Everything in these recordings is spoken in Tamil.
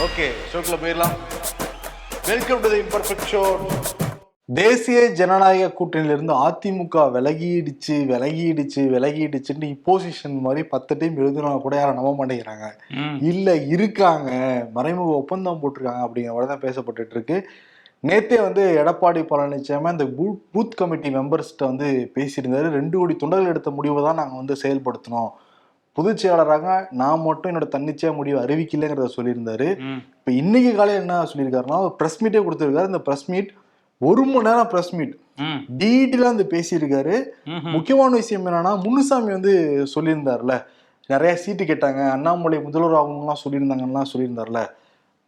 ஓகே ஷோக்குள்ள போயிடலாம். Welcome to the imperfect show தேசிய ஜனநாயக கூட்டணியிலிருந்து அதிமுக விலகிடுச்சு விலகிடுச்சு விலகிடுச்சுன்னு இப்போசிஷன் மாதிரி பத்து டைம் எழுதுனா கூட யாரும் நம்ப மாட்டேங்கிறாங்க. இல்ல இருக்காங்க. மறைமுக ஒப்பந்தம் போட்டிருக்காங்க அப்படிங்கிற மாதிரி தான் பேசப்பட்டுட்டு இருக்கு. நேத்தே வந்து எடப்பாடி பழனிசாமி அந்த பூத் பூத் கமிட்டி மெம்பர்ஸ்கிட்ட வந்து பேசியிருந்தாரு. ரெண்டு கோடி தொண்டர்கள் எடுத்த முடிவை தான் நாங்கள் வந்து செயல்படுத்தினோம். பொதுச் செயலாளராக நான் மட்டும் என்னோட தன்னிச்சையா முடிவு அறிவிக்கலைங்கிறத சொல்லியிருந்தாரு. இப்போ இன்னைக்கு காலையில் என்ன சொல்லியிருக்காருன்னா ப்ரெஸ் மீட்டே கொடுத்துருக்காரு. இந்த ப்ரெஸ் மீட் ஒரு மணி நேரம் ப்ரெஸ் மீட் டீட்டெயிலாக வந்து பேசியிருக்காரு. முக்கியமான விஷயம் என்னன்னா முனுசாமி வந்து சொல்லியிருந்தார்ல. நிறைய சீட்டு கேட்டாங்க. அண்ணாமலை முதல்வர் ஆகணும்லாம் சொல்லியிருந்தாங்கலாம் சொல்லியிருந்தார்ல.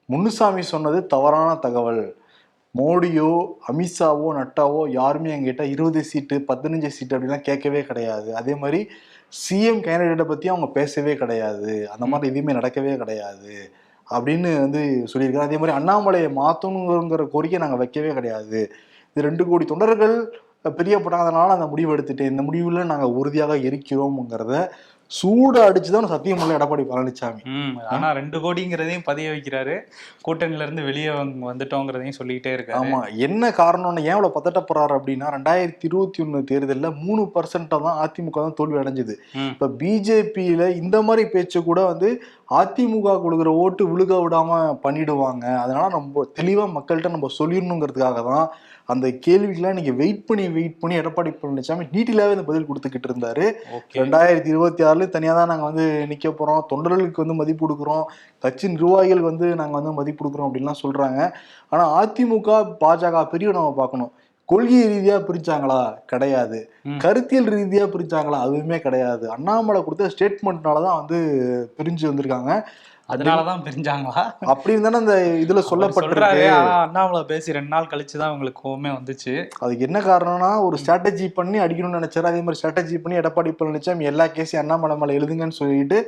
முனுசாமி சொன்னது தவறான தகவல். மோடியோ அமித்ஷாவோ நட்டாவோ யாருமே எங்கிட்ட இருபது சீட்டு பதினஞ்சு சீட்டு அப்படிலாம் கேட்கவே கிடையாது. அதே மாதிரி சிஎம் கேண்டிடேட்டை பற்றி அவங்க பேசவே கிடையாது. அந்த மாதிரி எதுவுமே நடக்கவே கிடையாது. அப்படின்னு வந்து சொல்லியிருக்காரு. அதே மாதிரி அண்ணாமலையை மாற்றணுங்கிற கோரிக்கை நாங்கள் வைக்கவே கிடையாது. இது ரெண்டு கோடி தொண்டர்கள் பிரியப்படாதனால அந்த முடிவு எடுத்துட்டேன். இந்த முடிவில் நாங்கள் உறுதியாக இருக்கிறோம்ங்கிறத சூடு அடிச்சுதான் சத்தியம் உள்ள எடப்பாடி பழனிசாமி ஆனா ரெண்டு கோடிங்கிறதையும் பதிய வைக்கிறாரு. கூட்டணில இருந்து வெளியே வந்து- வந்துட்டோங்கிறதையும் சொல்லிக்கிட்டே இருக்காரு. ஆமா என்ன காரணம்னு ஏன் இவ்வளவு பதட்டப்படுறாரு அப்படின்னா ரெண்டாயிரத்தி இருபத்தி ஒண்ணு தேர்தல்ல மூணு பர்சன்டா தான் அதிமுக தான் தோல்வி அடைஞ்சது. இப்ப பிஜேபியில இந்த மாதிரி பேச்சு கூட வந்து அதிமுக கொடுக்குற ஓட்டு விழுக விடாம பண்ணிடுவாங்க. அதனால நம்ம தெளிவா மக்கள்கிட்ட நம்ம சொல்லிடணுங்கிறதுக்காக தான் அந்த கேள்விக்கெல்லாம் நீங்க வெயிட் பண்ணி வெயிட் பண்ணி எடப்பாடி பழனிசாமி டீட்டெயிலாவே இந்த பதில் கொடுத்துக்கிட்டு இருந்தாரு. ரெண்டாயிரத்தி இருபத்தி ஆறுல தனியா தான் நாங்க வந்து நிக்க போறோம். தொண்டர்களுக்கு வந்து மதிப்பு கொடுக்குறோம். கட்சி நிர்வாகிகள் வந்து நாங்க வந்து மதிப்பு கொடுக்குறோம் அப்படின்லாம் சொல்றாங்க. ஆனா அதிமுக பாஜக பிரிவு நம்ம பார்க்கணும். கொள்கை ரீதியா பிரிச்சாங்களா? கிடையாது. கருத்தியல் ரீதியா பிரிச்சாங்களா? அதுவுமே கிடையாது. அண்ணாமலை கொடுத்த ஸ்டேட்மெண்ட்னாலதான் வந்து பிரிஞ்சு வந்திருக்காங்க. அதனாலதான் பிரிஞ்சாங்களா? அப்படி இருந்தானே அந்த இதுல சொல்லப்பட்டிருக்கு. அண்ணாமலை பேசி ரெண்டு நாள் கழிச்சு தான் உங்களுக்கு கோவமே வந்துச்சு. அதுக்கு என்ன காரணம்னா ஒரு ஸ்ட்ராட்டஜி பண்ணி அடிக்கணும்னு நினைச்சாரு. அதே மாதிரி ஸ்ட்ராட்டஜி பண்ணி எடப்பாடி பழனிசாமி எல்லா கேஸையும் அண்ணாமலை மேல எழுதுங்கன்னு சொல்லிட்டு.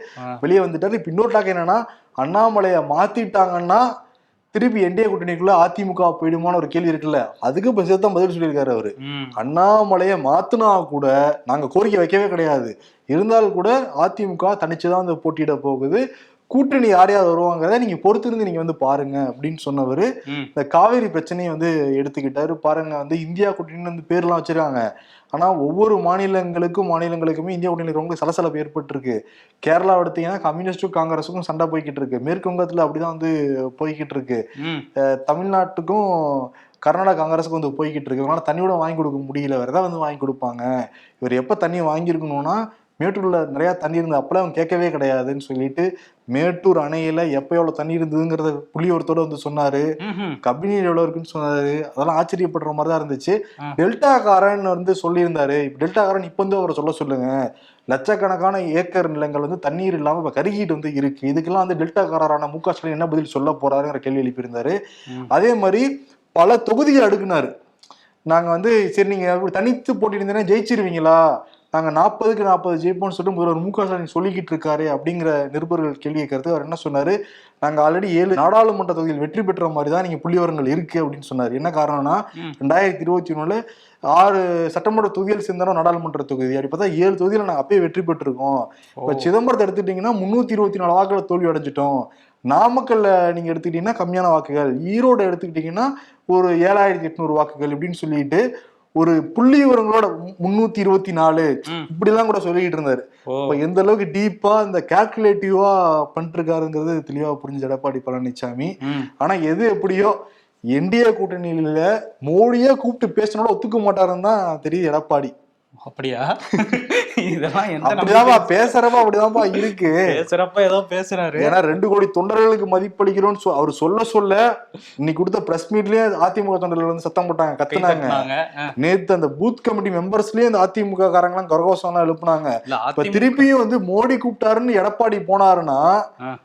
வெளியே வந்துட்டாரு. இப்ப இன்னொரு டாக் என்னன்னா அண்ணாமலையை மாத்திட்டாங்கன்னா திருப்பி என்டிஏ கூட்டணிக்குள்ள அதிமுக போயிடுமான்னு ஒரு கேள்வி இருக்குல்ல? அதுக்கு இப்ப சேர்த்து பதில் சொல்லியிருக்காரு அவரு. அண்ணாமலையை மாத்துனா கூட நாங்க கோரிக்கை வைக்கவே கிடையாது. இருந்தாலும் கூட அதிமுக தனிச்சுதான் வந்து போட்டியிட போகுது. கூட்டணி யார் யார் வருவாங்கிறத நீங்க பொறுத்திருந்து நீங்க வந்து பாருங்க அப்படின்னு சொன்னவர். இந்த காவேரி பிரச்சனையை வந்து எடுத்துக்கிட்டாரு. பாருங்க வந்து இந்தியா கூட்டணின்னு வந்து பேர்லாம் வச்சிருக்காங்க. ஆனா ஒவ்வொரு மாநிலங்களுக்கும் மாநிலங்களுக்குமே இந்தியா கூட்டணியில் ரொம்ப சலசலப்பு ஏற்பட்டிருக்கு. கேரளா எடுத்தீங்கன்னா கம்யூனிஸ்டும் காங்கிரஸுக்கும் சண்டை போய்கிட்டு இருக்கு மேற்கு வங்கத்துல அப்படிதான் வந்து போய்கிட்டு இருக்கு தமிழ்நாட்டுக்கும் கர்நாடகா காங்கிரஸுக்கும் வந்து போய்கிட்டு இருக்கு அதனால தண்ணியோட வாங்கி கொடுக்க முடியல. வேற ஏதாவது வந்து வாங்கி கொடுப்பாங்க. இவர் எப்ப தண்ணி வாங்கியிருக்கணும்னா மேட்டூர்ல நிறைய தண்ணி இருந்தது. அப்பெல்லாம் அவங்க கேட்கவே கிடையாதுன்னு சொல்லிட்டு மேட்டூர் அணையில எப்ப எவ்வளவு தண்ணி இருந்ததுங்கிறத புள்ளியோரத்தோட வந்து சொன்னாரு. கபினி எவ்வளவு இருக்குன்னு சொன்னாரு. அதெல்லாம் ஆச்சரியப்படுற மாதிரி தான் இருந்துச்சு. டெல்டாக்காரன் வந்து சொல்லியிருந்தாரு. இப்ப டெல்டாக்காரன் இப்ப வந்து அவரை சொல்ல சொல்லுங்க. லட்சக்கணக்கான ஏக்கர் நிலங்கள் வந்து தண்ணீர் இல்லாம இப்ப கருகிட்டு வந்து இருக்கு. இதுக்கெல்லாம் வந்து டெல்டாக்காரரான மு க ஸ்டாலின் என்ன பதில் சொல்ல போறாருங்கிற கேள்வி எழுப்பியிருந்தாரு. அதே மாதிரி பல தொகுதிகள் அடுக்குனாரு. நாங்க வந்து சரி நீங்க அப்படி தனித்து போட்டிருந்தீங்கன்னா ஜெயிச்சிருவீங்களா? நாங்க நாற்பதுக்கு நாற்பது ஜெயிப்போம்னு சொல்லிட்டு முதல்வர் மு க ஸ்டாலின் சொல்லிக்கிட்டு இருக்காரு அப்படிங்கிற நிருபர்கள் கேள்வி கேட்கறது அவர் என்ன சொன்னாரு? நாங்க ஆல்ரெடி ஏழு நாடாளுமன்ற தொகுதியில் வெற்றி பெற்ற மாதிரி தான் நீங்க புள்ளிவரங்கள் இருக்கு அப்படின்னு சொன்னாரு. என்ன காரணம்னா. ரெண்டாயிரத்தி இருபத்தி ஒண்ணுல ஆறு சட்டமன்ற தொகுதியில் சேர்ந்தாலும் நாடாளுமன்ற தொகுதி. அப்படி பார்த்தா ஏழு தொகுதியில நாங்க அப்பயே வெற்றி பெற்றிருக்கோம். இப்ப. சிதம்பரத்தை எடுத்துட்டீங்கன்னா முன்னூத்தி இருபத்தி நாலு வாக்குல தோல்வி அடைஞ்சிட்டோம். நாமக்கல்ல நீங்க எடுத்துக்கிட்டீங்கன்னா கம்மியான வாக்குகள். ஈரோடு எடுத்துக்கிட்டீங்கன்னா ஒரு ஏழாயிரத்தி எட்நூறு வாக்குகள் இப்படின்னு சொல்லிட்டு ஒரு புள்ளி விவரங்களோட முன்னூத்தி இருபத்தி நாலு. இப்படிலாம் கூட சொல்லிக்கிட்டு இருந்தாரு. எந்த அளவுக்கு டீப்பா இந்த கால்குலேட்டிவா பண்ணிட்டு இருக்காருங்கிறது தெளிவா புரிஞ்சு எடப்பாடி பழனிசாமி ஆனா எது எப்படியோ என்டிஏ கூட்டணியில மோடியே கூப்பிட்டு பேசினோட ஒத்துக்க மாட்டாருன்னு தான் தெரியுது எடப்பாடி. அப்படியா? இதெல்லாம் நம்பிக்கை? பேசுறப்ப அப்படிதான்ப்பா இருக்கு. பேசுறப்ப ஏதோ பேசுறாரு. ஏன்னா ரெண்டு கோடி தொண்டர்களுக்கு மதிப்பளிக்கிறோம்னு அவர் சொல்ல சொல்ல இன்னைக்கு கொடுத்த பிரஸ் மீட்லயே அதிமுக தொண்டர்கள் வந்து சத்தம் போட்டாங்க கத்துனாங்க. நேத்து அந்த பூத் கமிட்டி மெம்பர்ஸ்லயே அந்த அதிமுக காரங்களாம் கரகோஷம் எல்லாம் எழுப்புனாங்க இப்ப திருப்பியும் வந்து மோடி கூப்பிட்டாருன்னு எடப்பாடி போனாருன்னா.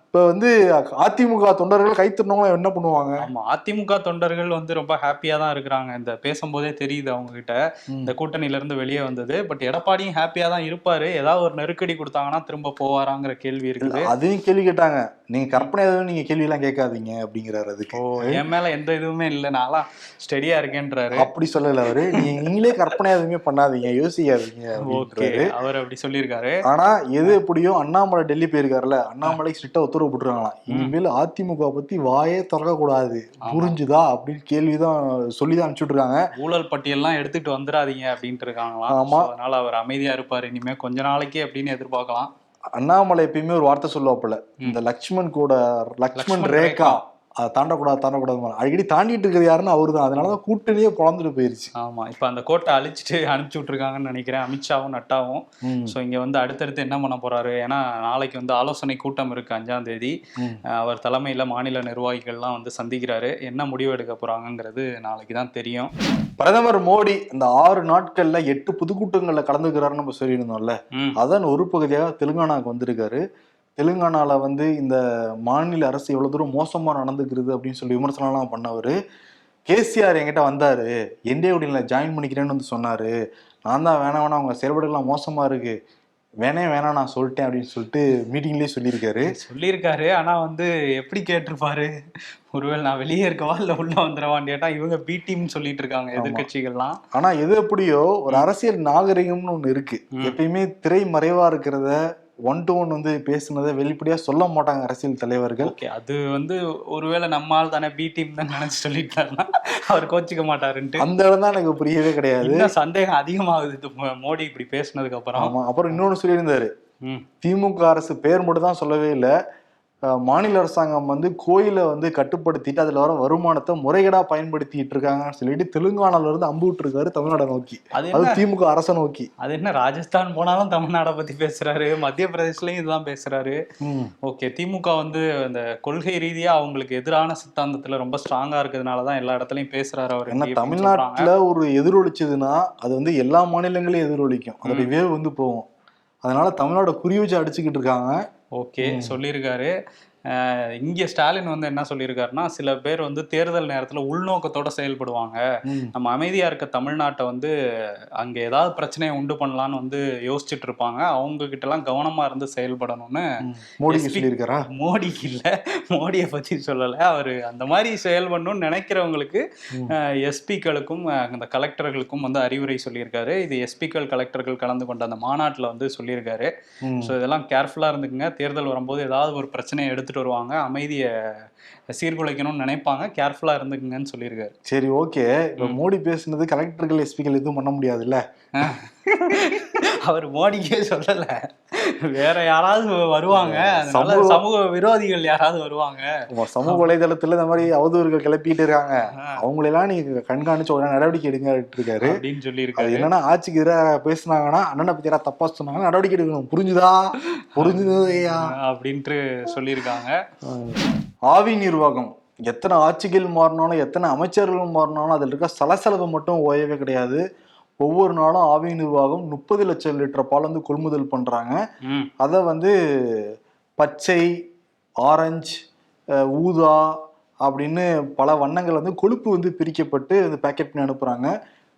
இப்ப வந்து அதிமுக தொண்டர்கள் கைத்தட்டினவங்க என்ன பண்ணுவாங்க? ஆமா அதிமுக தொண்டர்கள் வந்து ரொம்ப ஹாப்பியா தான் இருக்கிறாங்க. இந்த பேசும்போதே தெரியுது அவங்க கிட்ட இந்த கூட்டணியில இருந்து வெளியே வந்தது. பட் எடப்பாடியும் ஹாப்பியா தான் இருப்பாரு. ஏதாவது ஒரு நெருக்கடி கொடுத்தாங்கன்னா திரும்ப போவாராங்கிற கேள்வி இருக்குது. அதையும் கேள்வி கேட்டாங்க. நீங்க கற்பனை எதுவும் நீங்க கேள்வி எல்லாம் கேட்காதீங்க அப்படிங்கிறாரு அதுக்கு. ஓ என் மேல எந்த இதுவுமே இல்லை. நான்லாம் ஸ்டெடியா இருக்கேன்றாரு. அப்படி சொல்லல அவரு. நீங்க நீங்களே கற்பனை எதுவுமே பண்ணாதீங்க யோசிக்காதீங்க ஓகே அவர் அப்படி சொல்லியிருக்காரு. ஆனா எது எப்படியோ அண்ணாமலை டெல்லி போயிருக்காருல்ல அண்ணாமலை ஸ்ட்ரிக்டா உத்தரவு போட்டுருக்காங்களாம். இனிமேல் அதிமுக பத்தி வாயே திறக்க கூடாது புரிஞ்சுதா அப்படின்னு கேள்விதான் சொல்லிதான் அனுப்பிச்சுட்டு இருக்காங்க. ஊழல் பட்டியல்லாம் எடுத்துட்டு வந்துடாதீங்க அப்படின்ட்டு இருக்காங்களாம். ஆமா. அதனால அவர் அமைதியா இருப்பாரு இனிமே கொஞ்ச நாளைக்கு அப்படின்னு எதிர்பார்க்கலாம். அண்ணாமலை எப்பயுமே ஒரு வார்த்தை சொல்லுவாப்புல இந்த லக்ஷ்மண் கூட லக்ஷ்மண் ரேகா. அதை தாண்டக்கூடாது தாண்டக்கூடாது அடிக்கடி தாண்டிட்டு இருக்கிறது யாருன்னு அவரு தான் அதனாலதான் கூட்டணியே குழந்துட்டு போயிருச்சு. ஆமா இப்ப அந்த கோட்டை அழிச்சிட்டு அனுப்பிச்சு விட்டுருக்காங்கன்னு நினைக்கிறேன் அமித்ஷாவும் நட்டாவும். ஸோ இங்க வந்து அடுத்தடுத்து என்ன பண்ண போறாரு? ஏன்னா நாளைக்கு வந்து ஆலோசனை கூட்டம் இருக்கு அஞ்சாம் தேதி. அவர் தலைமையில மாநில நிர்வாகிகள்லாம் வந்து சந்திக்கிறாரு. என்ன முடிவு எடுக்க போறாங்கங்கிறது நாளைக்கு தான் தெரியும். பிரதமர் மோடி இந்த ஆறு நாட்கள்ல எட்டு பொதுக்கூட்டங்கள்ல கலந்துக்கிறாருன்னு நம்ம சொல்லியிருந்தோம்ல. அதன் ஒரு பகுதியாக தெலுங்கானாக்கு வந்திருக்காரு. தெலுங்கானால வந்து இந்த மாநில அரசு எவ்வளவு தூரம் மோசமா நடந்துக்கிறது அப்படின்னு சொல்லி விமர்சனம்லாம் பண்ணவர் கேசிஆர் என்கிட்ட வந்தாரு. என்டிஏ ஜாயின் பண்ணிக்கிறேன்னு வந்து சொன்னாரு. நான் தான் வேணாம் வேணாம் அவங்க செயல்பாடுகள்லாம் மோசமா இருக்கு. வேணே வேணாம் நான் சொல்லிட்டேன் அப்படின்னு சொல்லிட்டு மீட்டிங்லேயே சொல்லியிருக்காரு. சொல்லியிருக்காரு. ஆனா வந்து எப்படி கேட்டிருப்பாரு? ஒருவேளை நான் வெளியே இருக்கவா இல்ல உள்ள வந்துடவான்னு கேட்டா இவங்க பி டீம் சொல்லிட்டு இருக்காங்க எதிர்க்கட்சிகள்லாம். ஆனா எது எப்படியோ ஒரு அரசியல் நாகரிகம்னு ஒண்ணு இருக்கு. ம். எப்பயுமே திரை மறைவா இருக்கிறத ஒன் டு ஒன் வந்து பேசுனதை வெளிப்படையா சொல்ல மாட்டாங்க அரசியல் தலைவர்கள். ஓகே அது வந்து ஒருவேளை நம்ம ஆள் தானே பி டீம் தான் நினைச்சு சொல்லிட்டாருன்னா அவர் கோச்சிக்க மாட்டாருன்ட்டு. அந்த இடம் தான் எனக்கு புரியவே கிடையாது. சந்தேகம் அதிகமாகுது. மோடி இப்படி பேசுனதுக்கு அப்புறம். ஆமா அப்புறம் இன்னொன்னு சொல்லியிருந்தாரு. ம். திமுக அரசு பேர் மட்டும் தான் சொல்லவே இல்லை. மாநில அரசாங்கம் வந்து கோயிலை வந்து கட்டுப்படுத்திட்டு அதுல வர வருமானத்தை முறைகேடா பயன்படுத்திட்டு இருக்காங்கன்னு சொல்லிட்டு தெலுங்கானால இருந்து அம்பு விட்டுருக்காரு தமிழ்நாடை நோக்கி. அது என்ன? திமுக அரசை நோக்கி. அது என்ன ராஜஸ்தான் போனாலும் தமிழ்நாடை பத்தி பேசுறாரு மத்திய பிரதேஷ்லயும் இதுதான் பேசுறாரு. ஓகே திமுக வந்து அந்த கொள்கை ரீதியா அவங்களுக்கு எதிரான சித்தாந்தத்துல ரொம்ப ஸ்ட்ராங்கா இருக்கிறதுனால தான் எல்லா இடத்துலயும் பேசுறாரு அவர். சொல்றாங்க. தமிழ்நாட்டுல ஒரு எதிரொலிச்சதுன்னா அது வந்து எல்லா மாநிலங்களையும் எதிரொலிக்கும். அதோட வேவ் வந்து போகும். அதனால தமிழ்நாடு குறி வச்சு அடிச்சுக்கிட்டு இருக்காங்க. ஓகே சொல்லியிருக்காரு இங்க ஸ்டாலின் வந்து என்ன சொல்லியிருக்காருன்னா சில பேர் வந்து தேர்தல் நேரத்துல உள்நோக்கத்தோட செயல்படுவாங்க. நம்ம அமைதியா இருக்க தமிழ்நாட்டை வந்து அங்க ஏதாவது பிரச்சனையை உண்டு பண்ணலாம்னு வந்து யோசிச்சுட்டு இருப்பாங்க. அவங்க கிட்ட எல்லாம் கவனமா இருந்து செயல்படணும்னு SP சொல்லியிருக்காரா? மோடிக்கு இல்ல. மோடியை பத்தி சொல்லல. அவரு அந்த மாதிரி செயல்படணும்னு நினைக்கிறவங்களுக்கு. எஸ்பிக்களுக்கும் அந்த கலெக்டர்களுக்கும் வந்து அறிவுரை சொல்லியிருக்காரு. இது எஸ்பிக்கள் கலெக்டர்கள் கலந்து கொண்ட அந்த மாநாட்டுல வந்து சொல்லியிருக்காரு. ஸோ இதெல்லாம் கேர்ஃபுல்லாக இருந்துக்குங்க. தேர்தல் வரும்போது ஏதாவது ஒரு பிரச்சனையை எடுத்துட்டு வருவாங்க. அமைதியை சீர்குலைக்கணும்னு நினைப்பாங்க. கேர்ஃபுல்லாக இருந்துக்குங்கன்னு சொல்லியிருக்காரு. சரி ஓகே. இப்ப மோடி பேசுனது கலெக்டர்கள் எஸ்பிகள் எதுவும் பண்ண முடியாதுல்ல? அவர் மோடிக்கே சொல்லல. வேற யாராவது வருவாங்க. சமூக- சமூக விரோதிகள் யாராவது வருவாங்க. சமூக வலைதளத்துல இந்த மாதிரி அவதூறுகள் கிளப்பிட்டு இருக்காங்க. அவங்களெல்லாம் நீங்க கண்காணிச்சு உடனே நடவடிக்கை எடுங்க இருக்காரு. அப்படின்னு அது சொல்லியிருக்காரு என்னன்னா ஆட்சிக்கு எதிராக பேசுனாங்கன்னா அண்ணனை பத்தி யாராவது தப்பா சொன்னாங்கன்னா நடவடிக்கை எடுக்கணும். புரிஞ்சுதா? புரிஞ்சுதையா? அப்படின்ட்டு சொல்லியிருக்காங்க. ஆவி நிர்வாகம். எத்தனை ஆட்சிகள் மாறினாலும் எத்தனை அமைச்சர்கள் மாறினாலும் அதில் இருக்க சலசலப்பு மட்டும் ஓயவே கிடையாது. ஒவ்வொரு நாளும் ஆவி நிர்வாகம் முப்பது லட்சம் லிட்டர் பால் வந்து கொள்முதல் பண்றாங்க. அதை வந்து பச்சை ஆரஞ்சு ஊதா அப்படின்னு பல வண்ணங்கள் வந்து கொழுப்பு வந்து பிரிக்கப்பட்டு அந்த பேக்கெட் பண்ணி அனுப்புறாங்க.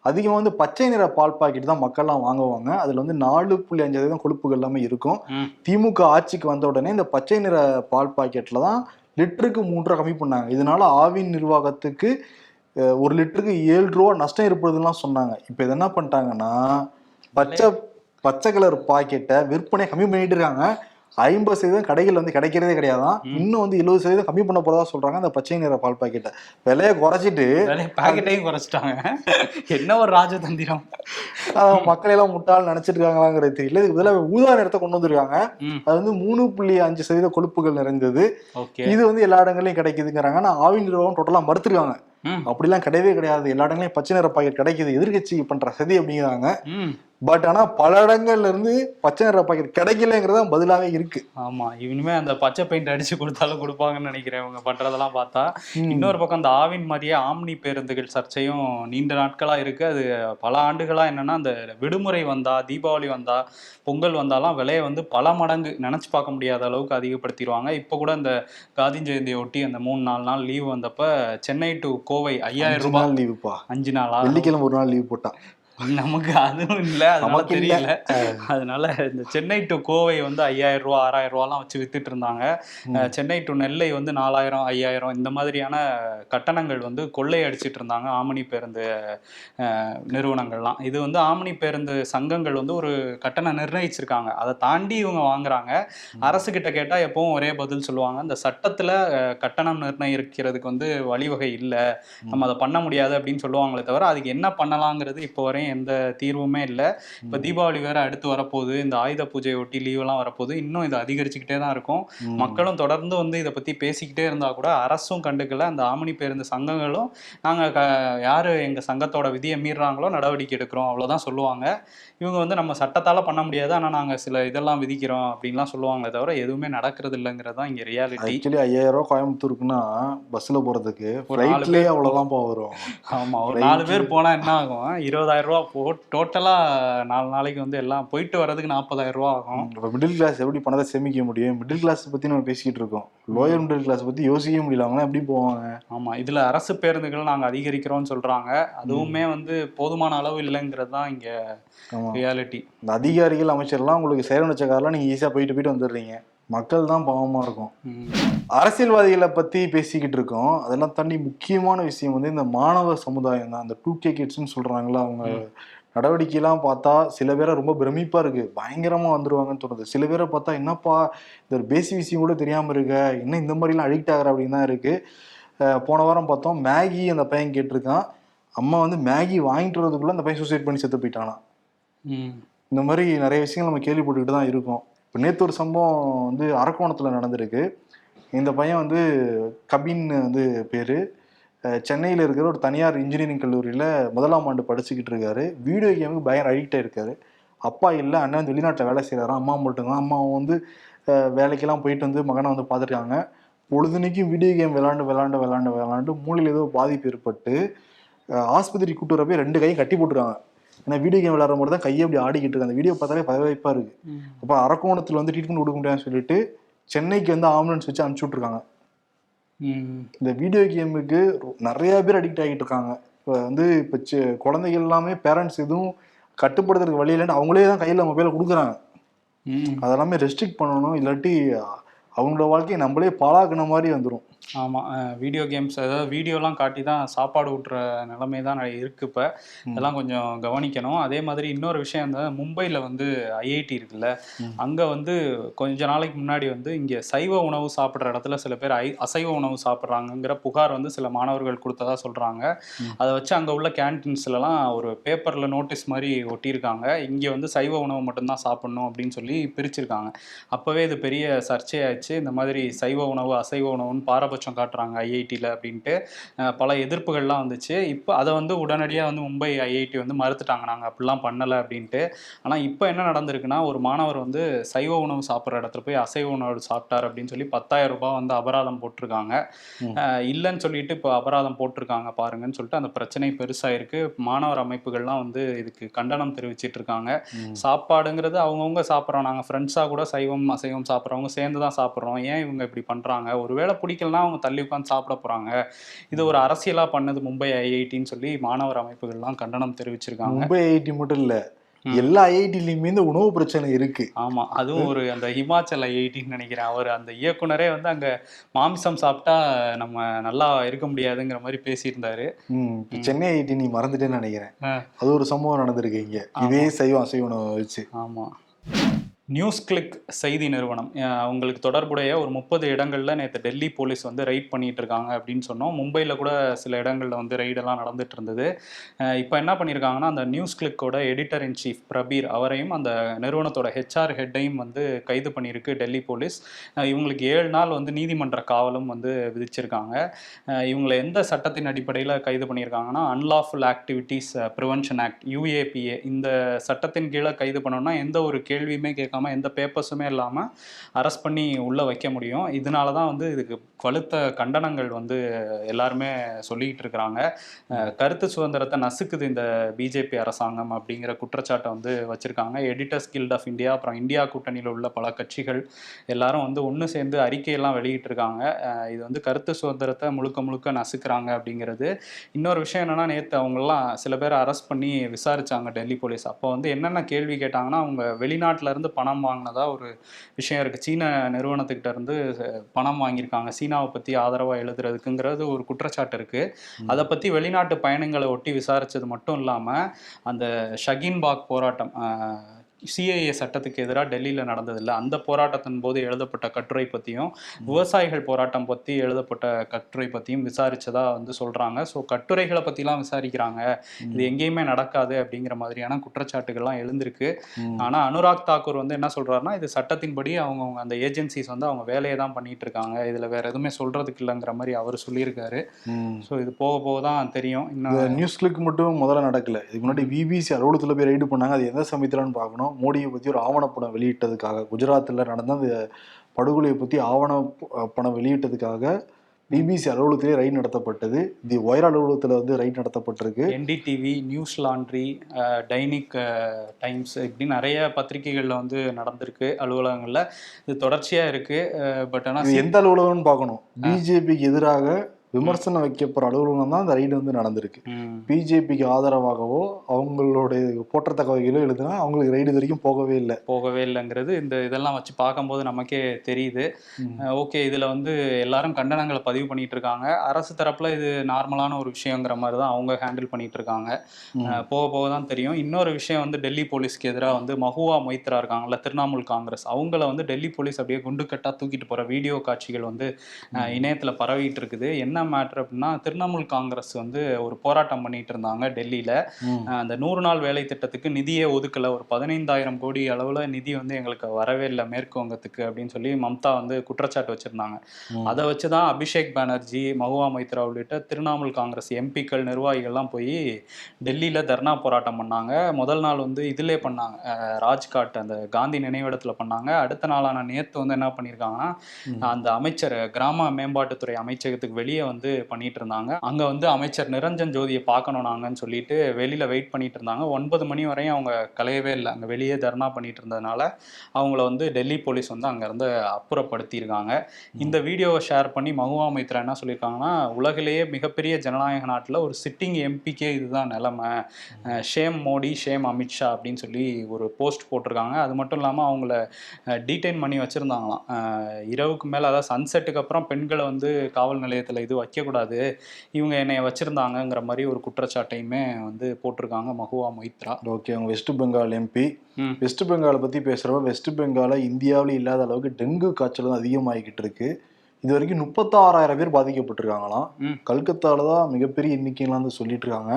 அதிகமாக வந்து பச்சை நிற பால் பாக்கெட் தான் மக்கள்லாம் வாங்குவாங்க. அதில் வந்து நாலு புள்ளி அஞ்சு சதவீதம் கொழுப்புகள் எல்லாமே இருக்கும். திமுக ஆட்சிக்கு வந்த உடனே இந்த பச்சை நிற பால் பாக்கெட்ல தான் லிட்டருக்கு மூன்று கம்மி பண்ணாங்க. இதனால ஆவின் நிர்வாகத்துக்கு ஒரு லிட்டருக்கு ஏழு ரூபா நஷ்டம் ஏற்படுதுலாம் சொன்னாங்க. இப்போ இது என்ன பண்ணிட்டாங்கன்னா பச்சை பச்சை கலர் பாக்கெட்டை விற்பனை கம்மி பண்ணிட்டு இருக்காங்க. ஐம்பது சதவீதம் கடைகள் வந்து கிடைக்கிறதே கிடையாதான் இன்னும் வந்து எழுபது சதவீதம் கம்மி பண்ண போறதா சொல்றாங்க அந்த பச்சை நிற பால் பாக்கெட்டை. விலையை குறைச்சிட்டு பேக்கெட்டையும் குறைச்சிட்டாங்க. என்ன ஒரு ராஜதந்திரம்? மக்களை எல்லாம் முட்டாள் நினைச்சிட்டு இருக்காங்களாங்கிறது தெரியல. இதுக்கு பதிலாக ஊதா நிறத்தை கொண்டு வந்திருக்காங்க. அது வந்து மூணு புள்ளி அஞ்சு சதவீத கொழுப்புகள் நிறைந்தது. இது வந்து எல்லா இடங்களையும் கிடைக்குதுங்கிறாங்க. ஆனா ஆவி நிர்வாகம் டோட்டலா மறுத்துருக்காங்க. அப்படிலாம் கிடையவே கிடையாது. எல்லா இடங்களையும் பச்சை நிற பாக்கெட் கிடைக்குது. எதிர்கட்சி பண்ற சதி அப்படிங்கிறாங்க. ம். பட் ஆனா பல இடங்கள்ல இருந்து பச்சை நிற பாக்கெட் கிடைக்கலங்கிறதா பதிலாவே இருக்கு. ஆமா. இனிமே அந்த பச்சை பெயிண்ட் அடிச்சு கொடுத்தாலும் கொடுப்பாங்கன்னு நினைக்கிறேன். இவங்க பண்றதெல்லாம் பார்த்தா. இன்னொரு பக்கம் அந்த ஆவின் மாதிரியே ஆம்னி பேருந்துகள் சர்ச்சையும் நீண்ட நாட்களா இருக்கு. அது பல ஆண்டுகளா என்னன்னா அந்த விடுமுறை வந்தா தீபாவளி வந்தா பொங்கல் வந்தாலாம் விலையை வந்து பல மடங்கு நினைச்சு பார்க்க முடியாத அளவுக்கு அதிகப்படுத்திடுவாங்க. இப்போ கூட இந்த காந்தி ஜெயந்தியை ஒட்டி அந்த மூணு நாலு நாள் லீவ் வந்தப்ப சென்னை டு கோவை ஐயாயிரம் ரூபாய். லீவுப்பா அஞ்சு நாளா? வெள்ளிக்கிழமை ஒரு நாள் லீவ் போட்டான் நமக்கு அதுவும் இல்ல அதனால. தெரியல. அதனால இந்த சென்னை டு கோவை வந்து ஐயாயிரம் ரூபா ஆறாயிரம் ரூபாலாம் வச்சு வித்துட்டு இருந்தாங்க. சென்னை டு நெல்லை வந்து நாலாயிரம் ஐயாயிரம் இந்த மாதிரியான கட்டணங்கள் வந்து கொள்ளை அடிச்சிட்டு இருந்தாங்க. ஆமணி பேருந்து நிறுவனங்கள்லாம். இது வந்து ஆமணி பேருந்து சங்கங்கள் வந்து ஒரு கட்டணம் நிர்ணயிச்சிருக்காங்க. அதை தாண்டி இவங்க வாங்குறாங்க. அரசு கிட்ட கேட்டா எப்பவும் ஒரே பதில் சொல்லுவாங்க. இந்த சட்டத்துல கட்டணம் நிர்ணயிக்கிறதுக்கு வந்து வழிவகை இல்லை. நம்ம அதை பண்ண முடியாது அப்படின்னு சொல்லுவாங்களே தவிர அதுக்கு என்ன பண்ணலாங்கிறது இப்போ வரையும் எந்த தீர்வுமே இல்லை. இப்போ தீபாவளி வேற அடுத்து வரப்போகுது. இந்த ஆயுத பூஜையை ஒட்டி லீவெல்லாம் வரப்போகுது. இன்னும் இது அதிகரிச்சுக்கிட்டே தான் இருக்கும். மக்களும் தொடர்ந்து வந்து இதை பத்தி பேசிக்கிட்டே இருந்தா கூட அரசும் கண்டுக்கல. அந்த ஆமணி பேருந்து சங்கங்களும் நாங்க க யாரு எங்க சங்கத்தோட விதியை மீறுறாங்களோ நடவடிக்கை எடுக்கிறோம் அவ்வளவுதான் சொல்லுவாங்க. இவங்க வந்து நம்ம சட்டத்தால பண்ண முடியாது. ஆனா நாங்க சில இதெல்லாம் விதிக்கிறோம் அப்படின்லாம் சொல்லுவாங்களே தவிர எதுவுமே நடக்கிறது இல்லைங்கிறது தான் இங்க ரியாலிட்டி ஆக்சுவலி ஐயாயிரம் ரூபாய் கோயம்புத்தூருக்குன்னா பஸ்ல போறதுக்கு ஒரு நாலு ஃப்ளைட்லயே அவ்வளவுதான் பா வரும். ஆமா ஒரு. நாலு பேர் போனா என்ன ஆகும்? இருபதாயிரம் ரூபா போ டோட்டலா நாலு நாளைக்கு வந்து எல்லாம் போயிட்டு வர்றதுக்கு நாற்பதாயிரம் ரூபா ஆகும். இப்போ மிடில் கிளாஸ் எப்படி பணத்தை சேமிக்க முடியும்? மிடில் கிளாஸ் பத்தி நம்ம பேசிக்கிட்டு இருக்கோம். லோயர் மிடில் கிளாஸ் பத்தி யோசிக்கவே முடியல. அவங்களாம் எப்படி போவாங்க? ஆமா இதுல அரசு பேருந்துகள் நாங்க அதிகரிக்கிறோம்னு சொல்றாங்க. அதுவுமே வந்து போதுமான அளவு இல்லைங்கிறது தான் இங்க ரியாலிட்டி இந்த அதிகாரிகள் அமைச்சர்லாம் உங்களுக்கு சேரம் வச்ச காரெல்லாம் நீங்க ஈஸியா போயிட்டு போயிட்டு வந்துடுறீங்க. மக்கள் தான் பாவமா இருக்கும். அரசியல்வாதிகளை பத்தி பேசிக்கிட்டு இருக்கோம். அதெல்லாம் தாண்டி முக்கியமான விஷயம் வந்து இந்த மாணவ சமுதாயம் தான். அந்த டூ கே கிட்ஸ்னு சொல்றாங்களா அவங்க நடவடிக்கையெல்லாம் பார்த்தா சில பேரை ரொம்ப பிரமிப்பா இருக்கு. பயங்கரமா வந்துருவாங்கன்னு தோணுது. சில பேரை பார்த்தா என்னப்பா இந்த ஒரு பேசி விஷயம் கூட தெரியாம இருக்க? என்ன இந்த மாதிரிலாம் அடிக்ட் ஆகுற? அப்படின்னு தான் இருக்கு. அஹ் போன வாரம் பார்த்தோம் மேகி அந்த பையன் கேட்டிருக்கான். அம்மா வந்து மேகி வாங்கிட்டு வரதுக்குள்ள அந்த பையன் சூசைட் பண்ணி செத்து போயிட்டானா இந்த மாதிரி நிறைய விஷயங்கள் நம்ம கேள்விப்பட்டுக்கிட்டு தான் இருக்கோம். இப்போ நேற்று ஒரு சம்பவம் வந்து அரக்கோணத்தில் நடந்திருக்கு. இந்த பையன் வந்து கபின்னு வந்து பேர். சென்னையில் இருக்கிற ஒரு தனியார் இன்ஜினியரிங் கல்லூரியில் முதலாம் ஆண்டு படிச்சுக்கிட்டு இருக்காரு. வீடியோ கேமுக்கு பயங்கர அடிக்ட் இருக்காரு அப்பா இல்லை அண்ணன் வந்து வெளிநாட்டில் வேலை செய்கிறாரா அம்மா மட்டும்தான் அம்மாவும் வந்து வேலைக்கெல்லாம் போயிட்டு வந்து மகனை வந்து பார்த்துருக்காங்க. பொழுதுனைக்கும் வீடியோ கேம் விளாண்டு விளாண்டு விளாண்டு விளாண்டு மூளையில் ஏதோ பாதிப்பு ஏற்பட்டு ஆஸ்பத்திரி கூட்டு போய் ரெண்டு கையும் கட்டி போட்டுருக்காங்க. ஏன்னா வீடியோ கேம் விளாட்ற மட்டும் தான் கையை அப்படி ஆடிக்கிட்டு இருக்கு. அந்த வீடியோ பார்த்தாலே பதவிப்பா இருக்கு. அப்போ அரக்கோணத்தில் வந்து ட்ரீட்மெண்ட் கொடுக்க முடியாதுன்னு சொல்லிட்டு சென்னைக்கு வந்து ஆம்புலன்ஸ் வச்சு அனுப்பிச்சு விட்ருக்காங்க இந்த வீடியோ கேமுக்கு நிறைய பேர் அடிக்ட் ஆகிட்டு இருக்காங்க. இப்போ வந்து இப்போ சி- குழந்தைகள் எல்லாமே பேரண்ட்ஸ் எதுவும் கட்டுப்படுத்துறதுக்கு வழி இல்லைன்னு அவங்களே தான் கையில் மொபைலை கொடுக்குறாங்க. அதெல்லாமே ரெஸ்ட்ரிக்ட் பண்ணணும். இல்லாட்டி அவங்களோட வாழ்க்கையை நம்மளே பாழாக்குன மாதிரி வந்துடும் ஆமா வீடியோ கேம்ஸ் அதாவது வீடியோலாம் காட்டி தான் சாப்பாடு ஊட்டுற நிலைமை தான் நிறைய இருக்கு இப்போ. இதெல்லாம் கொஞ்சம் கவனிக்கணும். அதே மாதிரி இன்னொரு விஷயம் இந்த மும்பையில் வந்து ஐஐடி இருக்குல்ல. அங்கே வந்து கொஞ்ச நாளைக்கு முன்னாடி வந்து இங்கே சைவ உணவு சாப்பிட்ற இடத்துல சில பேர் ஐ அசைவ உணவு சாப்பிட்றாங்கங்கிற புகார் வந்து சில மாணவர்கள் கொடுத்ததா சொல்கிறாங்க. அதை வச்சு அங்கே உள்ள கேன்டீன்ஸ்லலாம் ஒரு பேப்பரில் நோட்டீஸ் மாதிரி ஒட்டியிருக்காங்க. இங்கே வந்து சைவ உணவு மட்டும்தான் சாப்பிடணும் அப்படின்னு சொல்லி பிரிச்சிருக்காங்க. அப்போவே இது பெரிய சர்ச்சையாச்சு இந்த மாதிரி சைவ உணவு அசைவ உணவுன்னு பாரபட்சம் காட்டுறாங்க ஐஐடியில் அப்படின்ட்டு. பல எதிர்ப்புகள்லாம் வந்துச்சு. இப்போ அதை வந்து உடனடியாக வந்து மும்பை ஐஐடி வந்து மறுத்துட்டாங்க. நாங்கள் அப்படிலாம் பண்ணலை அப்படின்ட்டு. ஆனால் இப்போ என்ன நடந்திருக்குன்னா ஒரு மாணவர் வந்து சைவ உணவு சாப்பிட்ற இடத்துல போய் அசைவ உணவு சாப்பிட்டார் அப்படின்னு சொல்லி பத்தாயிரம் ரூபாய் வந்து அபராதம் போட்டிருக்காங்க. இல்லைன்னு சொல்லிட்டு இப்போ அபராதம் போட்டிருக்காங்க பாருங்கன்னு சொல்லிட்டு அந்த பிரச்சனை பெருசாயிருக்கு. மாணவர் அமைப்புகள்லாம் வந்து இதுக்கு கண்டனம் தெரிவிச்சிட்டு இருக்காங்க. சாப்பாடுங்கிறது அவங்கவுங்க சாப்பிட்றோம். நாங்கள் ஃப்ரெண்ட்ஸாக கூட சைவம் அசைவம் சாப்பிட்றவங்க சேர்ந்து தான் சாப்பிட்றோம். ஏன் இவங்க இப்படி பண்ணுறாங்க ஒருவேளை பிடிக்கலனா அவங்க தள்ளி உட்காந்து சாப்பிட போகிறாங்க இது ஒரு அரசியலாக பண்ணது மும்பை ஐஐடின்னு சொல்லி மாணவர் அமைப்புகள்லாம் கண்டனம் தெரிவிச்சிருக்காங்க. மும்பை ஐஐடி மட்டும் இல்ல. எல்லா ஐஐடிலையுமே இந்த உணவு பிரச்சனை இருக்கு. ஆமா அதுவும் ஒரு அந்த ஹிமாச்சல் ஐஐடின்னு நினைக்கிறேன். அவர் அந்த இயக்குனரே வந்து அங்க மாமிசம் சாப்பிட்டா நம்ம நல்லா இருக்க முடியாதுங்கிற மாதிரி பேசியிருந்தாரு. சென்னை ஐஐடி நீ மறந்துட்டேன்னு நினைக்கிறேன். அது ஒரு சம்பவம் நடந்திருக்கு இங்க. இதே சைவம் அசைவ உணவை வச்சு. ஆமா. நியூஸ் கிளிக் செய்தி நிறுவனம். அவங்களுக்கு தொடர்புடைய ஒரு முப்பது இடங்களில் நேற்று டெல்லி போலீஸ் வந்து ரைட் பண்ணிட்டு இருக்காங்க அப்படின்னு சொன்னோம். மும்பையில் கூட சில இடங்களில் வந்து ரைடெல்லாம் நடந்துட்டு இருந்தது. இப்போ என்ன பண்ணியிருக்காங்கன்னா அந்த நியூஸ் கிளிக்கோட எடிட்டர் இன் சீஃப் பிரபீர் அவரையும் அந்த நிறுவனத்தோட ஹெச்ஆர் ஹெட்டையும் வந்து கைது பண்ணியிருக்கு டெல்லி போலீஸ். இவங்களுக்கு ஏழு நாள் வந்து நீதிமன்ற காவலும் வந்து விதிச்சிருக்காங்க. இவங்களை எந்த சட்டத்தின் அடிப்படையில் கைது பண்ணியிருக்காங்கன்னா unlawful activities prevention act UAPA இந்த சட்டத்தின் கீழே கைது பண்ணோம்னா எந்த ஒரு கேள்வியுமே கேட்காம இல்லாமல் எந்த பேப்பர்ஸுமே இல்லாமல் அரெஸ்ட் பண்ணி உள்ளே வைக்க முடியும். இதனால தான் வந்து இதுக்கு வலுத்த கண்டனங்கள் வந்து எல்லாருமே சொல்லிக்கிட்டு இருக்கிறாங்க. கருத்து சுதந்திரத்தை நசுக்குது இந்த பிஜேபி அரசாங்கம் அப்படிங்கிற குற்றச்சாட்டை வந்து வச்சுருக்காங்க. எடிட்டர்ஸ் கில்ட் ஆஃப் இந்தியா அப்புறம் இந்தியா கூட்டணியில் உள்ள பல கட்சிகள் எல்லாரும் வந்து ஒன்று சேர்ந்து அறிக்கையெல்லாம் வெளியிட்டிருக்காங்க இது வந்து கருத்து சுதந்திரத்தை முழுக்க முழுக்க நசுக்கிறாங்க அப்படிங்கிறது. இன்னொரு விஷயம் என்னென்னா நேற்று அவங்கெல்லாம் சில பேர் அரெஸ்ட் பண்ணி விசாரித்தாங்க டெல்லி போலீஸ். அப்போ வந்து என்னென்ன கேள்வி கேட்டாங்கன்னா அவங்க வெளிநாட்டிலேருந்து இருந்து பணம் வாங்கினதா ஒரு விஷயம் இருக்கு. சீன நிறுவனத்துக்கிட்ட இருந்து பணம் வாங்கியிருக்காங்க. சீனாவை பத்தி ஆதரவா எழுதுறதுக்குங்கிறது ஒரு குற்றச்சாட்டு இருக்கு. அதை பத்தி வெளிநாட்டு பயணங்களை ஒட்டி விசாரிச்சது மட்டும் இல்லாம அந்த ஷகின் பாக் போராட்டம் சிஏஏ சட்டத்துக்கு எதிராக டெல்லியில் நடந்ததில்ல. அந்த போராட்டத்தின் போது எழுதப்பட்ட கட்டுரை பற்றியும் விவசாயிகள் போராட்டம் பற்றி எழுதப்பட்ட கட்டுரை பற்றியும் விசாரிச்சதா வந்து சொல்கிறாங்க ஸோ கட்டுரைகளை பற்றிலாம் விசாரிக்கிறாங்க. இது எங்கேயுமே நடக்காது அப்படிங்கிற மாதிரியான குற்றச்சாட்டுகள்லாம் எழுந்திருக்கு. ஆனால் அனுராக் தாக்கூர் வந்து என்ன சொல்றாருன்னா இது சட்டத்தின்படி அவங்க அந்த ஏஜென்சிஸ் வந்து அவங்க வேலையை தான் பண்ணிட்டு இருக்காங்க. இதில் வேற எதுவுமே சொல்றதுக்கு இல்லைங்கிற மாதிரி அவர் சொல்லியிருக்காரு. ஸோ இது போக போக தான் தெரியும். இன்னும் நியூஸ் கிளிக் மட்டும் முதல்ல நடக்கல. இதுக்கு முன்னாடி பிபிசி அலுவலகத்தில் போய் ரைடு பண்ணாங்க. அது எந்த சமயத்துலன்னு பார்க்கணும். மோடியை பற்றி ஒரு ஆவணப்படம் வெளியிட்டதுக்காக குஜராத்தில் நடந்த அந்த படுகொலையை பற்றி ஆவண படம் வெளியிட்டதுக்காக பிபிசி அலுவலகத்திலே ரைடு நடத்தப்பட்டது. தி ஒயர் அலுவலகத்தில் வந்து raid நடத்தப்பட்டிருக்கு. NDTV news laundry Dainik times இப்படி நிறைய பத்திரிகைகளில் வந்து நடந்திருக்கு அலுவலகங்களில். இது தொடர்ச்சியாக இருக்கு. பட் ஆனால் எந்த அலுவலகம்னு பார்க்கணும். பிஜேபிக்கு எதிராக விமர்சனம் வைக்கப்படுற அலுவலகம் தான் அந்த ரைடு வந்து நடந்திருக்கு. பிஜேபிக்கு ஆதரவாகவோ அவங்களுடைய போற்றத்தக்க வகையிலோ எழுதுனா அவங்களுக்கு ரைடு வரைக்கும் போகவே இல்லை. போகவே இல்லைங்கிறது இந்த இதெல்லாம் வச்சு பார்க்கும்போது நமக்கே தெரியுது. ஓகே இதில் வந்து எல்லாரும் கண்டனங்களை பதிவு பண்ணிட்டு இருக்காங்க. அரசு தரப்புல இது நார்மலான ஒரு விஷயங்கிற மாதிரி தான் அவங்க ஹேண்டில் பண்ணிட்டு இருக்காங்க. போக போக தான் தெரியும். இன்னொரு விஷயம் வந்து டெல்லி போலீஸ்க்கு எதிராக வந்து மஹுவா மொய்த்ரா இருக்காங்கல்ல திரிணாமுல் காங்கிரஸ் அவங்கள வந்து டெல்லி போலீஸ் அப்படியே குண்டுக்கட்டா தூக்கிட்டு போற வீடியோ காட்சிகள் வந்து இணையத்துல பரவிட்டு இருக்குது. என்ன மேட்ரு அப்படின்னா திரிணாமுல் காங்கிரஸ் வந்து ஒரு போராட்டம் பண்ணிட்டு இருந்தாங்க டெல்லியில. அந்த நூறு நாள் வேலை திட்டத்துக்கு நிதியே ஒதுக்கல. ஒரு பதினைந்தாயிரம் கோடி அளவுல நிதி வந்து எங்களுக்கு வரவே இல்லை மேற்கு வங்கத்துக்கு அப்படின்னு சொல்லி மம்தா வந்து குற்றச்சாட்டு வச்சிருந்தாங்க. அதை வச்சுதான் அபிஷேக் பானர்ஜி மஹுவா மைத்ரா உள்ளிட்ட திரிணாமுல் காங்கிரஸ் எம்பிக்கள் நிர்வாகிகள்லாம் போய் டெல்லியில தர்ணா போராட்டம் பண்ணாங்க. முதல் நாள் வந்து இதிலே பண்ணாங்க. ராஜ்காட் அந்த காந்தி நினைவிடத்துல பண்ணாங்க. அடுத்த நாளான நேத்து வந்து என்ன பண்ணியிருக்காங்கன்னா அந்த அமைச்சர் கிராம மேம்பாட்டுத்துறை அமைச்சகத்துக்கு வெளியே வந்து பண்ணிட்டு இருந்தாங்க அங்க வந்து அமைச்சர் நிரஞ்சன் ஜோதியை பார்க்கணும் நாங்கன்னு சொல்லிட்டு வெளியில வெயிட் பண்ணிட்டு இருந்தாங்க ஒன்பது மணி வரையும் அவங்க கலையவே இல்லை. அங்கே வெளியே தர்ணா பண்ணிட்டு இருந்ததுனால அவங்கள வந்து டெல்லி போலீஸ் வந்து அங்கேருந்து அப்புறப்படுத்தியிருக்காங்க. இந்த வீடியோவை ஷேர் பண்ணி மகுவா மைத்ரா என்ன சொல்லியிருக்காங்கன்னா உலகிலேயே மிகப்பெரிய ஜனநாயக நாட்டில் ஒரு சிட்டிங் எம்பிக்கே இதுதான் நிலைமை. ஷேம் மோடி ஷேம் அமித்ஷா அப்படின்னு சொல்லி ஒரு போஸ்ட் போட்டிருக்காங்க. அது மட்டும் இல்லாமல் அவங்கள டீடைன் பண்ணி வச்சுருந்தாங்களாம். இரவுக்கு மேலே அதாவது சன்செட்டுக்கு அப்புறம் பெண்களை வந்து காவல் நிலையத்தில் இது வைக்கக்கூடாது. இவங்க என்னை வச்சுருந்தாங்கங்கிற மாதிரி ஒரு குற்றச்சாட்டையுமே வந்து போட்டிருக்காங்க மகுவா மொய்த்ரா ஓகே அவங்க வெஸ்ட் பெங்கால் எம்பி. வெஸ்ட் பெங்காலை பற்றி பேசுகிறப்ப வெஸ்ட் பெங்கால இந்தியாவில் இல்லாத அளவுக்கு டெங்கு காய்ச்சல் வந்து அதிகமாகிக்கிட்டு இருக்கு. இது வரைக்கும் முப்பத்தாறாயிரம் பேர் பாதிக்கப்பட்டிருக்காங்களாம். கல்கத்தால தான் மிகப்பெரிய எண்ணிக்கைலாம் வந்து சொல்லிட்டு இருக்காங்க.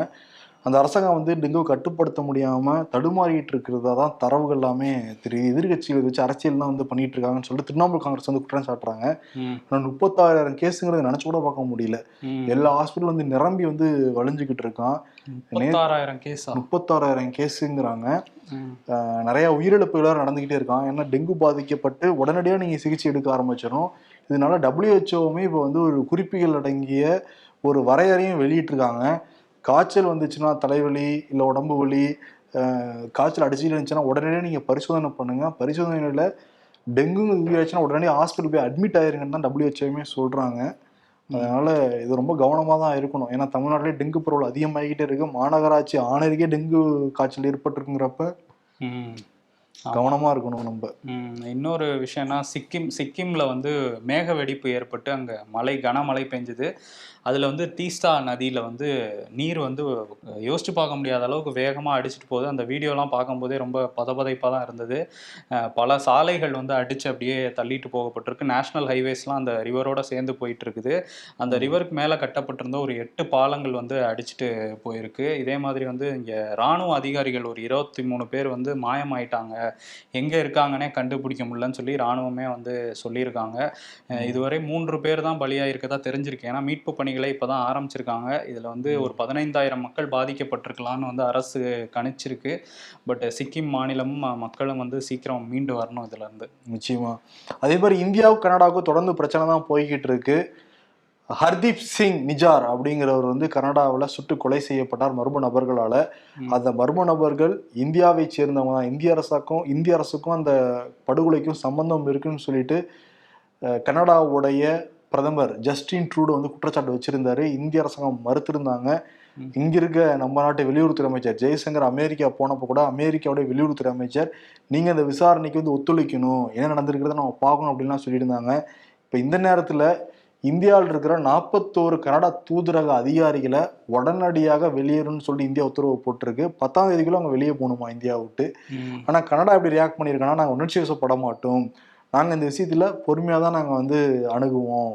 அந்த அரசாங்கம் வந்து டெங்கு கட்டுப்படுத்த முடியாம தடுமாறிட்டு இருக்கிறதா தான் தரவுகள் எல்லாமே தெரியுது. எதிர்கட்சிகளை வச்சு அரசியல்லாம் வந்து பண்ணிட்டு இருக்காங்கன்னு சொல்லிட்டு திரிணாமுல் காங்கிரஸ் வந்து குற்றம் சாட்டுறாங்க. ம், ஆனா முப்பத்தாயிரம் கேஸுங்கிறத நினைச்சு கூட பார்க்க முடியல. எல்லா ஹாஸ்பிட்டல் வந்து நிரம்பி வந்து வழிஞ்சுக்கிட்டு இருக்கான். முப்பத்தாறாயிரம் கேஸா? முப்பத்தாறாயிரம் கேஸுங்கிறாங்க. நிறைய உயிரிழப்புகள் நடந்துகிட்டே இருக்கான். ஏன்னா டெங்கு பாதிக்கப்பட்டு உடனடியாக நீங்கள் சிகிச்சை எடுக்க ஆரம்பிச்சிடும் இதனால டபிள்யூஹெச்ஓவுமே இப்போ வந்து ஒரு குறிப்புகள் அடங்கிய ஒரு வரையறையும் வெளியிட்டிருக்காங்க. காய்ச்சல் வந்துச்சுன்னா தலைவலி இல்லை உடம்பு வலி காய்ச்சல் அடிச்சுட்டு இருந்துச்சுன்னா உடனே நீங்கள் பரிசோதனை பண்ணுங்கள் பரிசோதனையில் டெங்கு உயிராச்சுன்னா உடனே ஹாஸ்பிட்டல் போய் அட்மிட் ஆயிருங்கன்னு தான் டபிள்யூஹெச்ஓமே சொல்கிறாங்க அதனால இது ரொம்ப கவனமாக தான் இருக்கணும். ஏன்னா தமிழ்நாட்டிலே டெங்கு பரவல் அதிகமாகிக்கிட்டே இருக்கு. மாநகராட்சி ஆணையருக்கே டெங்கு காய்ச்சல் ஏற்பட்டிருக்குங்கிறப்ப ம். கவனமா இருக்கணும் நம்ம. இன்னொரு விஷயம்னா சிக்கிம் சிக்கிம்ல வந்து மேக வெடிப்பு ஏற்பட்டு அங்க மழை கனமழை பெஞ்சுது. அதுல வந்து தீஸ்தா நதியில வந்து நீர் வந்து யோசிச்சு பார்க்க முடியாத அளவுக்கு வேகமா அடிச்சிட்டு போகுது. அந்த வீடியோலாம் பார்க்கும்போதே ரொம்ப பதபதைப்பா தான் இருந்தது பல சாலைகள் வந்து அடிச்சு அப்படியே தள்ளிட்டு போகப்பட்டிருக்கு. நேஷனல் ஹைவேஸ்லாம் அந்த ரிவரோட சேர்ந்து போயிட்டு இருக்குது அந்த ரிவருக்கு மேல கட்டப்பட்டிருந்த ஒரு எட்டு பாலங்கள் வந்து அடிச்சிட்டு போயிருக்கு. இதே மாதிரி வந்து இங்க ராணுவ அதிகாரிகள் ஒரு இருபத்தி மூணு பேர் வந்து மாயமாயிட்டாங்க. எங்க இருக்காங்கன்னே கண்டுபிடிக்க முடியலன்னு சொல்லி ராணுவமே வந்து சொல்லியிருக்காங்க. இதுவரை மூன்று பேர் தான் பலியாயிருக்கதா தெரிஞ்சிருக்கு. ஏன்னா மீட்பு பணிகளை இப்பதான் ஆரம்பிச்சிருக்காங்க. இதுல வந்து ஒரு பதினைந்தாயிரம் மக்கள் பாதிக்கப்பட்டிருக்கலாம்னு வந்து அரசு கணிச்சிருக்கு. பட் சிக்கிம் மாநிலமும் மக்களும் வந்து சீக்கிரம் மீண்டு வரணும் இதுல இருந்து. நிச்சயமா. அதே மாதிரி இந்தியாவுக்கும் கனடாவுக்கும் தொடர்ந்து பிரச்சனை தான் போய்கிட்டு இருக்கு. ஹர்தீப் சிங் நிஜார் அப்படிங்கிறவர் வந்து கனடாவில் சுட்டு கொலை செய்யப்பட்டார் மர்ம நபர்களால. அந்த மர்ம நபர்கள் இந்தியாவை சேர்ந்தவங்க தான். இந்திய அரசாக்கும் இந்திய அரசுக்கும் அந்த படுகொலைக்கும் சம்பந்தம் இருக்குன்னு சொல்லிட்டு கனடாவுடைய பிரதமர் ஜஸ்டின் ட்ரூடோ வந்து குற்றச்சாட்டு வச்சிருந்தாரு. இந்திய அரசாங்கம் மறுத்திருந்தாங்க. இங்க இருக்க நம்ம நாட்டு வெளியுறவுத்துறை அமைச்சர் ஜெய்சங்கர் அமெரிக்கா போனப்போ கூட அமெரிக்காவுடைய வெளியுறவுத்துறை அமைச்சர் நீங்க அந்த விசாரணைக்கு வந்து ஒத்துழைக்கணும். என்ன நடந்திருக்கிறத நம்ம பார்க்கணும் அப்படின்லாம் சொல்லியிருந்தாங்க. இப்போ இந்த நேரத்துல இந்தியாவில் இருக்கிற நாற்பத்தோரு கனடா தூதரக அதிகாரிகளை உடனடியாக வெளியேறும்னு சொல்லி இந்தியா உத்தரவு போட்டிருக்கு. பத்தாம் தேதிக்குள்ள அவங்க வெளியே போகணுமா இந்தியா விட்டு? ம். ஆனா கனடா எப்படி ரியாக்ட் பண்ணியிருக்காங்கன்னா நாங்கள் உணர்ச்சி வசப்பட மாட்டோம். நாங்க இந்த விஷயத்துல பொறுமையா தான் நாங்க வந்து அணுகுவோம்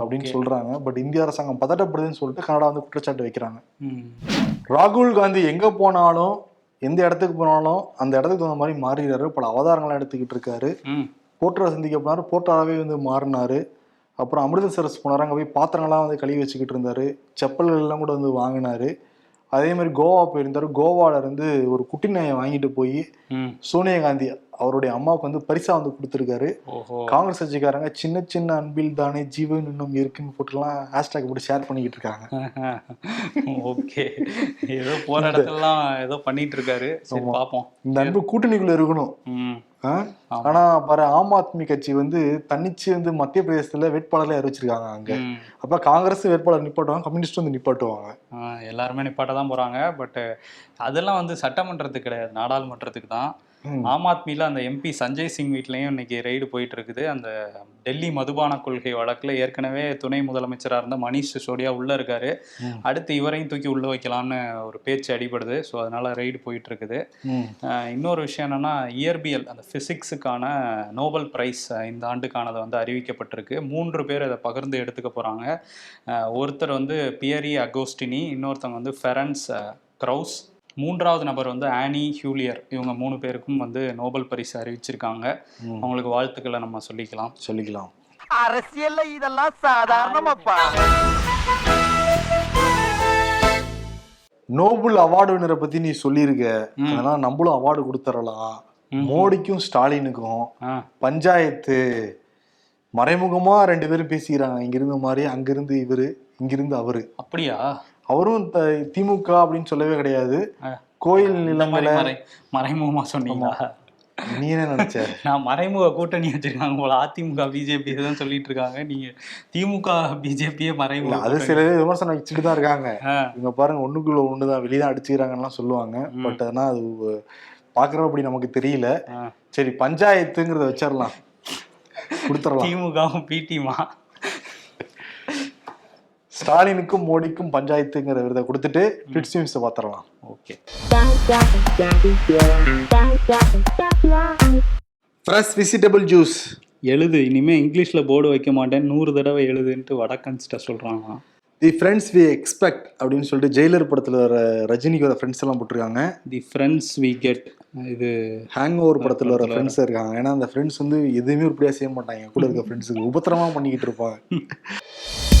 அப்படின்னு. சொல்றாங்க. பட் இந்திய அரசாங்கம் பதட்டப்படுதுன்னு சொல்லிட்டு கனடா வந்து குற்றச்சாட்டு வைக்கிறாங்க. ராகுல் காந்தி எங்க போனாலும் எந்த இடத்துக்கு போனாலும் அந்த இடத்துக்கு தகுந்த மாதிரி மாறிடுறாரு. பல அவதாரங்களை எடுத்துக்கிட்டு இருக்காரு. ம். போர்ட்டரை சந்திக்க போனாரு. போர்ட்டராகவே வந்து மாறினாரு. அப்புறம் அமிர்தசரஸ் போனாரு. அங்கே போய் பாத்திரங்கள்லாம் வந்து கழுவி வச்சுக்கிட்டு இருந்தாரு. செப்பல்கள் எல்லாம் கூட வந்து வாங்கினாரு. அதே மாதிரி கோவா போயிருந்தாரு. கோவால இருந்து ஒரு குட்டி நாயை வாங்கிட்டு போய். சோனியா காந்தி அவருடைய அம்மாவுக்கு வந்து பரிசா வந்து கொடுத்துருக்காரு. காங்கிரஸ் கட்சிக்காரங்க சின்ன சின்ன அன்பில் தானே ஜீவன் இன்னும் இருக்குன்னு போட்டுலாம் ஹேஷ்டாக் போட்டு ஷேர் பண்ணிக்கிட்டு இருக்காங்க. ஓகே. ஏதோ போற இடத்துலலாம் ஏதோ பண்ணிட்டு இருக்காரு. பாப்போம். இந்த அன்பு கூட்டணிக்குள்ள இருக்கணும். ஆனா பாரு ஆம் ஆத்மி கட்சி வந்து தன்னிச்சு வந்து மத்திய பிரதேசத்துல வேட்பாளர்ல அறிவிச்சிருக்காங்க அங்க. அப்ப காங்கிரஸ் வேட்பாளர் நிப்பாட்டுவாங்க கம்யூனிஸ்ட் வந்து நிப்பாட்டுவாங்க எல்லாருமே நிப்பாட்ட தான் போறாங்க பட் அதெல்லாம் வந்து சட்டமன்றத்துக்கு கிடையாது நாடாளுமன்றத்துக்கு தான். ஆம் ஆத்மியில அந்த எம்பி சஞ்சய் சிங் வீட்லயும் இன்னைக்கு ரெய்டு போயிட்டு இருக்குது அந்த டெல்லி மதுபான கொள்கை வழக்குல ஏற்கனவே துணை முதலமைச்சரா இருந்த மணிஷ் சிசோடியா உள்ள இருக்காரு. அடுத்து இவரையும் தூக்கி உள்ள வைக்கலாம்னு ஒரு பேச்சு அடிபடுது. ஸோ அதனால ரெய்டு போயிட்டு இருக்குது இன்னொரு விஷயம் என்னன்னா இயற்பியல் அந்த ஃபிசிக்ஸுக்கான நோபல் பிரைஸ் இந்த ஆண்டுக்கானது வந்து அறிவிக்கப்பட்டிருக்கு. மூன்று பேர் அதை பகிர்ந்து எடுத்துக்க போகிறாங்க ஒருத்தர் வந்து பியரி அகோஸ்டினி இன்னொருத்தவங்க வந்து ஃபெரன்ஸ் க்ரௌஸ் மூன்றாவது நபர் வந்து ஆனி ஹியூலியர் இவங்க மூணு பேருக்கும் வந்து நோபல் பரிசு அறிவிச்சிருக்காங்க. அவங்களுக்கு வாழ்த்துக்களை நம்ம சொல்லிக்கலாம். சொல்லிக்கலாம். அரசியல்ல இதெல்லாம் சாதாரணமாப்பா. நோபல் அவார்டு வினரை பத்தி நீ சொல்லியிருக்க. ம். அதனால நம்மளும் அவார்டு கொடுத்துடலாம். மோடிக்கும் ஸ்டாலினுக்கும் பஞ்சாயத்து மறைமுகமா ரெண்டு பேரும் பேசிக்கிறாங்க. இங்கிருந்து மாதிரி அங்கிருந்து இவரு இங்கிருந்து அவரு. அப்படியா? அவரும் திமுக அப்படின்னு சொல்லவே கிடையாது. கோயில் மறை மறைமுகமா சொன்னீங்களா? நீ என்ன நினைச்ச. நான் மறைமுக கூட்டணி வச்சிருக்காங்க போல. அதிமுக பிஜேபி தான் சொல்லிட்டு இருக்காங்க. நீங்க திமுக பிஜேபியே மறைமுக அது. சில விமர்சனம் வச்சுட்டு தான் இருக்காங்க. ஆ, இவங்க பாருங்க ஒண்ணுக்குள்ள ஒண்ணுதான். வெளியதான் அடிச்சுக்கிறாங்கலாம் சொல்லுவாங்க. பட் ஆனா அது பாக்குறப்ப அப்படி நமக்கு தெரியல. சரி பஞ்சாயத்துங்கிறத வச்சிடலாம் கொடுத்துடலாம் திமுகவும் பிடிமா ஸ்டாலினுக்கும் மோடிக்கும் பஞ்சாயத்துங்கிற விருதை கொடுத்துட்டு பிட்ஸ் நியூஸ் பாத்திரலாம் ஓகே ஃப்ரெஷ் வெஜிடபிள் ஜூஸ் எழுது. இனிமே இங்கிலீஷ்ல போர்டு வைக்க மாட்டேன். நூறு தடவை எழுதுன்ட்டு வடக்கன்ஸ்ட சொல்றாங்க. தி ஃப்ரெண்ட்ஸ் வி எக்ஸ்பெக்ட் அப்படின்னு சொல்லிட்டு ஜெயிலர் படத்துல வர ரஜினிக்கு வர ஃப்ரெண்ட்ஸ் எல்லாம் போட்டிருக்காங்க. தி ஃப்ரெண்ட்ஸ் வி கெட் இது ஹேங் ஓவர் படத்துல வர ஃப்ரெண்ட்ஸ் இருக்காங்க. ஏன்னா அந்த ஃப்ரெண்ட்ஸ் வந்து எதுவுமே உருப்படியா செய்ய மாட்டாங்க. கூட இருக்க ஃப்ரெண்ட்ஸுக்கு உபத்திரமா பண்ணிக்கிட்டு இருப்பாங்க.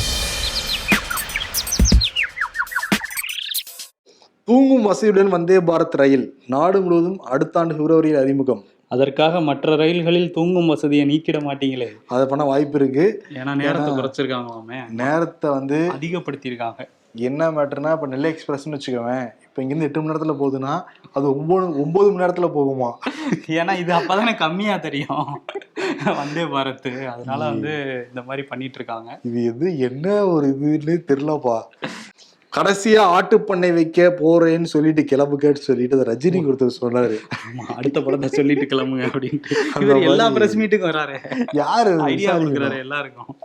தூங்கும் வசதியுடன் வந்தே பாரத் ரயில். நாடு முழுவதும் அடுத்த ஆண்டு பிப்ரவரியில் அறிமுகம். அதற்காக மற்ற ரயில்களில் தூங்கும் வசதியை நீக்கிட மாட்டீங்களே? அதை பண்ண வாய்ப்பு இருக்கு. ஏன்னா நேரத்தை குறைச்சிருக்காங்களாமே நேரத்தை வந்து அதிகப்படுத்தியிருக்காங்க. என்ன மேட்டர்னா இப்போ நெல்லை எக்ஸ்பிரஸ்னு வச்சுக்கோவேன். இப்போ இங்கேருந்து எட்டு மணி நேரத்தில் போகுதுன்னா அது ஒம்பது ஒம்பது மணி நேரத்தில் போகுமா? ஏன்னா இது அப்பதானே கம்மியா தெரியும். வந்தே பாரத். அதனால வந்து இந்த மாதிரி பண்ணிட்டு இருக்காங்க. இது எது என்ன ஒரு இதுன்னு தெரியலப்பா. கடைசியா ஆட்டுப்பண்ணை வைக்க போறேன்னு சொல்லிட்டு கிளம்புக்கன்னு சொல்லிட்டு அதை ரஜினி ஒருத்தர் சொன்னாரு. அடுத்த படத்தை சொல்லிட்டு கிளம்புங்க அப்படின்ட்டு. எல்லா. பிரஸ் மீட்டுக்கும் வராரு. யாரு? ஐடியா கொடுக்குறாரு எல்லாருக்கும்.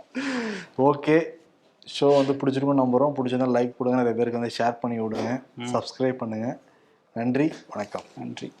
ஓகே. ஷோ வந்து பிடிச்சிருக்கும் நம்புறோம். பிடிச்சிருந்தா லைக் கொடுங்க. நிறைய பேருக்கு வந்து ஷேர் பண்ணி விடுங்க. சப்ஸ்கிரைப் பண்ணுங்க. நன்றி. வணக்கம். நன்றி.